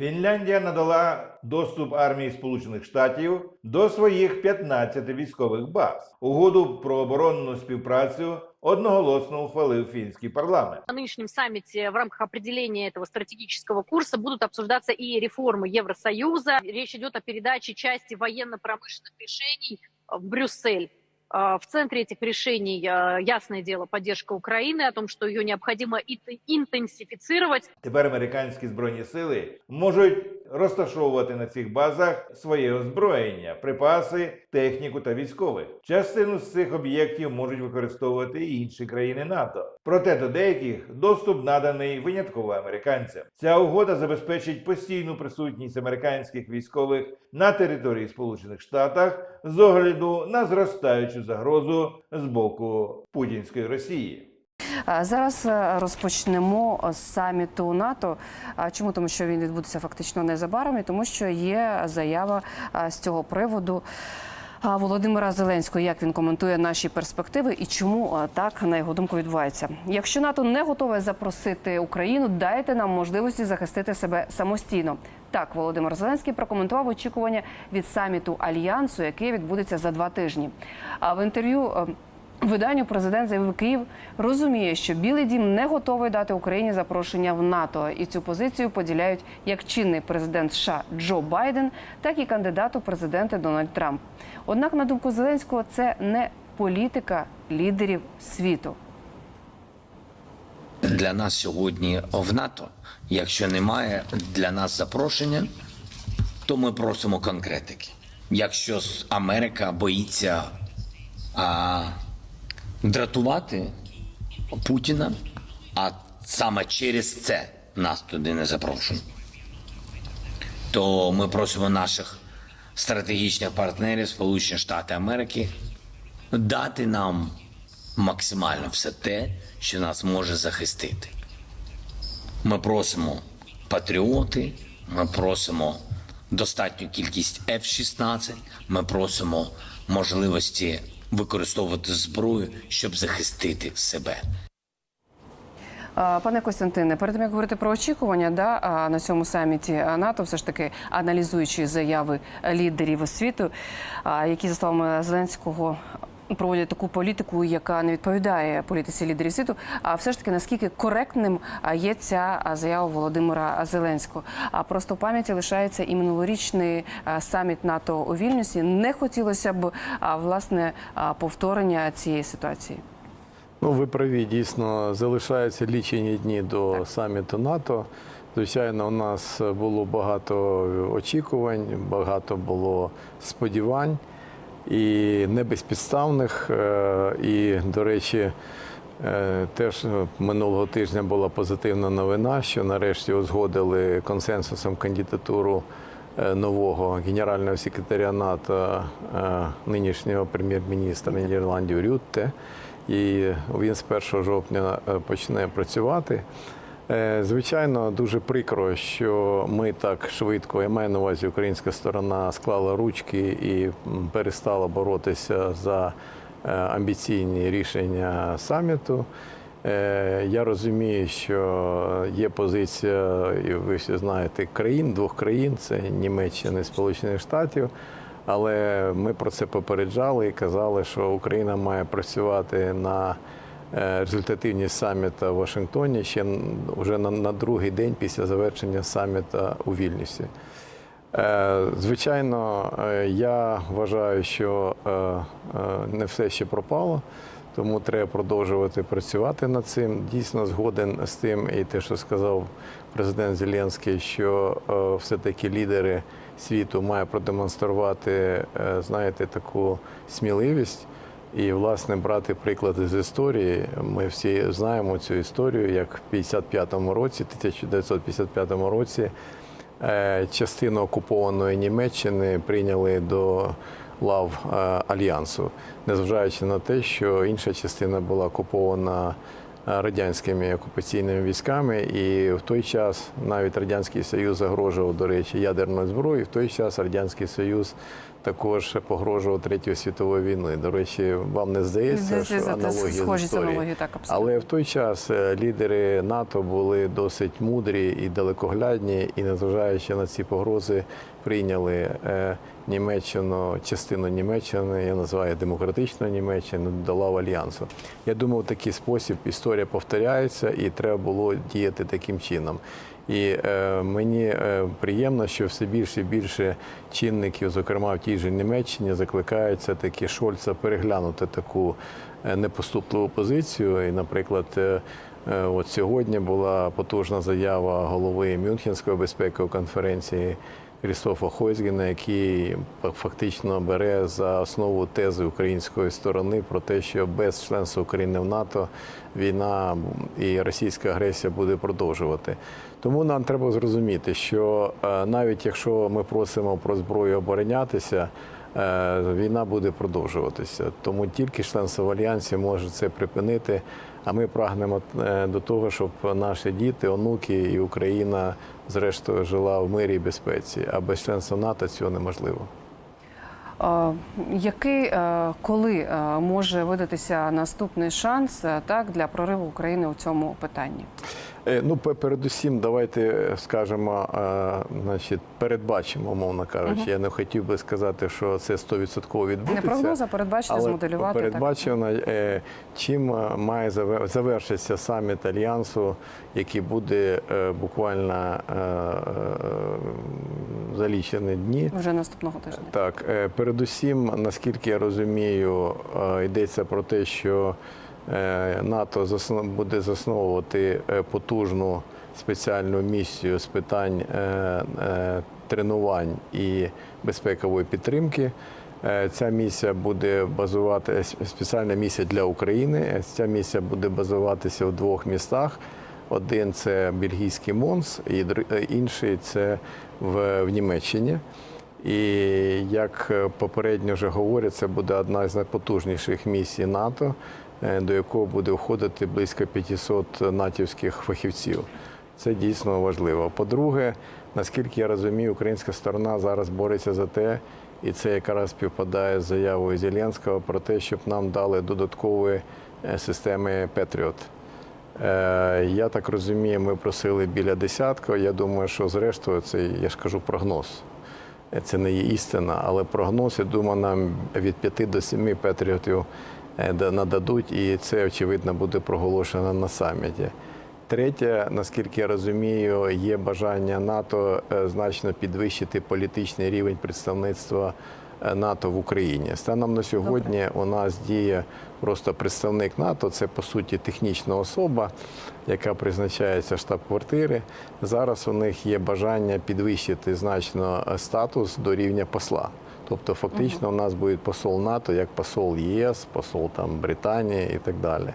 Фінляндія надала доступ армії Сполучених Штатів до своїх 15 військових баз. Угоду про оборонну співпрацю одноголосно ухвалив фінський парламент. На нынешнем саммите в рамках определения этого стратегического курса будут обсуждаться и реформы Евросоюза. Речь идет о передаче части военно-промышленных решений в Брюссель. В центре этих решений, ясное дело, поддержка Украины, о том, что ее необходимо интенсифицировать. Тепер американські збройні сили можуть розташовувати на цих базах своє озброєння, припаси, техніку та військових. Частину з цих об'єктів можуть використовувати і інші країни НАТО. Проте до деяких доступ наданий винятково американцям. Ця угода забезпечить постійну присутність американських військових на території Сполучених Штатів з огляду на зростаючу загрозу з боку путінської Росії. Зараз е, розпочнемо з саміту НАТО. Чому тому, що він відбудеться фактично незабаром, і тому що є заява з цього приводу. А, Володимира Зеленського, як він коментує наші перспективи і чому так на його думку відбувається? Якщо НАТО не готове запросити Україну, дайте нам можливості захистити себе самостійно. Так, Володимир Зеленський прокоментував очікування від саміту альянсу, який відбудеться за два тижні. А в інтерв'ю е, Виданню президент заявив Київ розуміє, що Білий Дім не готовий дати Україні запрошення в НАТО, і цю позицію поділяють як чинний президент США Джо Байден, так і кандидат у президенти Дональд Трамп. Однак, на думку Зеленського, це не політика лідерів світу. для нас сьогодні в НАТО. Якщо немає для нас запрошення, то ми просимо конкретики. Якщо Америка боїться а, дратувати Путіна, а саме через це нас туди не запрошують, то ми просимо наших стратегічних партнерів Сполучені Штати Америки дати нам максимально все те, що нас може захистити. Ми просимо патріоти, ми просимо достатню кількість F-16, ми просимо можливості використовувати зброю, щоб захистити себе. Пане Костянтине, перед тим як говорити про очікування, да на цьому саміті НАТО, все ж таки аналізуючи заяви лідерів світу, які за словами Зеленського. Проводять таку політику, яка не відповідає політиці лідерів світу. А все ж таки наскільки коректним є ця заява Володимира Зеленського? А просто в пам'яті лишається і минулорічний саміт НАТО у Вільнюсі. Не хотілося б власне повторення цієї ситуації. Ну, ви праві, дійсно залишаються лічені дні до саміту НАТО. Звичайно, у нас було багато очікувань, багато було сподівань і не безпідставних. Е, І, до речі, е, теж минулого тижня була позитивна новина, що нарешті узгодили консенсусом кандидатуру е, нового генерального секретаря НАТО, нинішнього прем'єр-міністра Нідерландів Рютте і він з 1 жовтня почне працювати. Е, Звичайно, дуже прикро, що ми так швидко, я маю на увазі, українська сторона склала ручки і перестала боротися за е, амбіційні рішення саміту. Е, Я розумію, що є позиція, і ви всі знаєте, країн, двох країн це Німеччини і Сполучених Штатів. Але ми про це попереджали і казали, що Україна має працювати на результативність саміта в Вашингтоні ще вже на, на другий день після завершення саміта у Вільнюсі. Е, Звичайно, е, я вважаю, що е, е, не все ще пропало, тому треба продовжувати працювати над цим. Дійсно згоден з тим, і те, що сказав президент Зеленський, що е, все-таки лідери світу мають продемонструвати, е, знаєте, таку сміливість. І, власне, брати приклад з історії. Ми всі знаємо цю історію, як в 55-му році, 1955 році, е, частину окупованої Німеччини прийняли до лав е, Альянсу, незважаючи на те, що інша частина була окупована е, радянськими окупаційними військами. І в той час навіть Радянський Союз загрожував, до речі, ядерною зброєю. В той час Радянський Союз також погрожував Третьою світовою війною. До речі, вам не здається, що це аналогія з схожі з історії? так, абсолютно. Але в той час е, лідери НАТО були досить мудрі і далекоглядні, і незважаючи на ці погрози, прийняли е, Німеччину, частину Німеччини, я називаю демократичною Німеччину, до лав альянсу. Я думаю, в такий спосіб історія повторяється, і треба було діяти таким чином. І е, мені е, приємно, що все більше і більше чинників, зокрема в тій же Німеччині, закликаються таки Шольца переглянути таку е, непоступливу позицію. І, наприклад, е, е, от сьогодні була потужна заява голови Мюнхенської безпекової конференції. Крістофа Хойзгена, який фактично бере за основу тези української сторони про те, що без членства України в НАТО війна і російська агресія буде продовжувати. Тому нам треба зрозуміти, що е, навіть якщо ми просимо про зброю оборонятися, е, війна буде продовжуватися. Тому тільки членство в альянсі може це припинити. А ми прагнемо е, до того, щоб наші діти, онуки і Україна зрештою жила в мирі і безпеці. А без членства НАТО цього неможливо. Який, е, коли е, може видатися наступний шанс е, так для прориву України у цьому питанні? Ну, пе- передусім, давайте скажемо, значить, передбачимо, умовно кажучи. Я не хотів би сказати, що це 100% відбудеться. Не прогноз, а передбачити, Але змоделювати. передбачено, е, чим має завершитися саміт альянсу, який буде буквально за лічені дні. Вже наступного тижня. Так, е, передусім, наскільки я розумію, е, йдеться про те, що е, НАТО буде засновувати е, потужну спеціальну місію з питань тренувань і безпекової підтримки. Ця місія буде базувати спеціальна місія для України. Ця місія буде базуватися в двох містах. Один це бельгійський Монс, і інший це в, в Німеччині. І як е, попередньо вже говорять, це буде одна з найпотужніших місій НАТО, е, до якого буде входити близько 500 натівських фахівців. Це дійсно важливо. По-друге, наскільки я розумію, українська сторона зараз бореться за те, і це якраз співпадає з заявою Зеленського про те, щоб нам дали додаткові е, системи Петріот. Я так розумію, ми просили біля десятка. Я думаю, що зрештою це я ж кажу прогноз. Це не є істина, але прогноз, я думаю, нам від 5 до 7 патріотів е, нададуть, і це очевидно буде проголошено на саміті. Третє, наскільки я розумію, є бажання НАТО е, значно підвищити політичний рівень представництва е, НАТО в Україні. Станом на сьогодні у нас діє просто представник НАТО, це по суті технічна особа, яка призначається штаб-квартири. Зараз у них є бажання підвищити значно е, статус до рівня посла. Тобто, фактично, у нас буде посол НАТО як посол ЄС, посол там Британії і так далі.